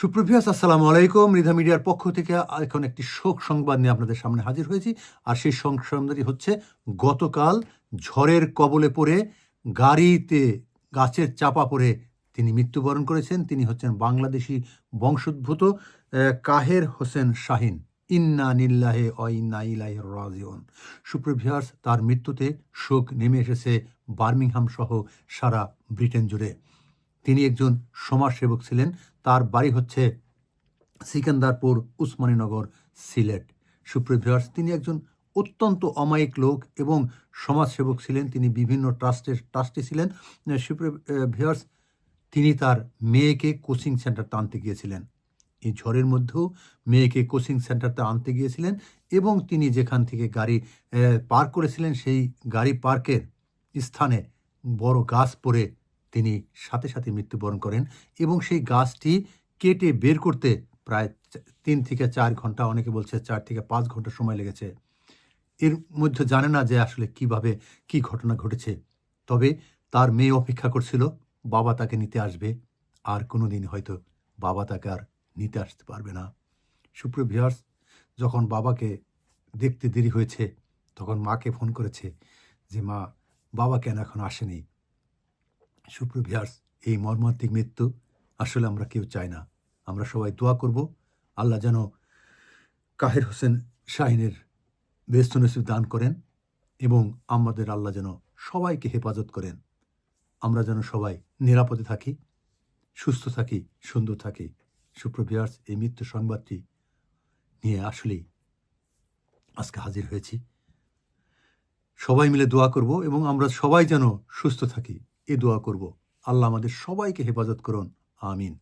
সুপ্রভিয়াস আসসালামু আলাইকুম। রিধা মিডিয়ার পক্ষ থেকে এখন একটি শোক সংবাদ নিয়ে আপনাদের সামনে হাজির হয়েছি। আর সেই সংবাদটি হচ্ছে, গতকাল ঝড়ের কবলে পড়ে গাড়িতে গাছের চাপা পড়ে তিনি মৃত্যুবরণ করেছেন। তিনি হচ্ছেন বাংলাদেশি বংশোদ্ভূত কাহের হোসেন শাহিন। ইন্না নিল্লাহে অ ইন্না ইলাহি রাজিউন। সুপ্রভিয়াস তার মৃত্যুতে শোক নেমে এসেছে বার্মিংহাম সহ সারা ব্রিটেন জুড়ে। তিনি একজন সমাজসেবক ছিলেন। তার বাড়ি হচ্ছে সিকান্দারপুর উসমানীনগর সিলেট। সুপ্রিভিয়ার্স তিনি একজন অত্যন্ত অমায়িক লোক এবং সমাজসেবক ছিলেন। তিনি বিভিন্ন ট্রাস্টের ট্রাস্টি ছিলেন। সুপ্রিভিয়ার্স তিনি তার মেয়েকে কোচিং সেন্টারতে আনতে গিয়েছিলেন। এই ঝড়ের মধ্যেও মেয়েকে কোচিং সেন্টারতে আনতে গিয়েছিলেন এবং তিনি যেখান থেকে গাড়ি পার্ক করেছিলেন, সেই গাড়ি পার্কের স্থানে বড় গাছ পড়ে তিনি সাথে সাথে মৃত্যুবরণ করেন এবং সেই গাছটি কেটে বের করতে প্রায় তিন থেকে চার ঘণ্টা, অনেকে বলছে চার থেকে পাঁচ ঘণ্টা সময় লেগেছে। এর মধ্যে জানে না যে আসলে কীভাবে কি ঘটনা ঘটেছে। তবে তার মেয়ে অপেক্ষা করছিল, বাবা তাকে নিতে আসবে। আর কোনো দিন হয়তো বাবা তাকে আর নিতে আসতে পারবে না। সুপ্রভিয়ার্স যখন বাবাকে দেখতে দেরি হয়েছে, তখন মাকে ফোন করেছে যে, মা, বাবা কেন এখন আসেনি? সুপ্রভিয়ার্স এই মর্মান্তিক মৃত্যু আসলে আমরা কেউ চাই না। আমরা সবাই দোয়া করব, আল্লাহ যেন কাহের হোসেন শাহিনের বেস্ত নসিব দান করেন এবং আমাদের আল্লাহ যেন সবাইকে হেফাজত করেন। আমরা যেন সবাই নিরাপদে থাকি, সুস্থ থাকি, সুন্দর থাকি। সুপ্রভিয়ার্স এই মৃত্যু সংবাদটি নিয়ে আসলেই আজকে হাজির হয়েছি। সবাই মিলে দোয়া করব এবং আমরা সবাই যেন সুস্থ থাকি। এ দোয়া করব। আল্লাহ আমাদের সবাইকে হেফাজত করুন। আমিন।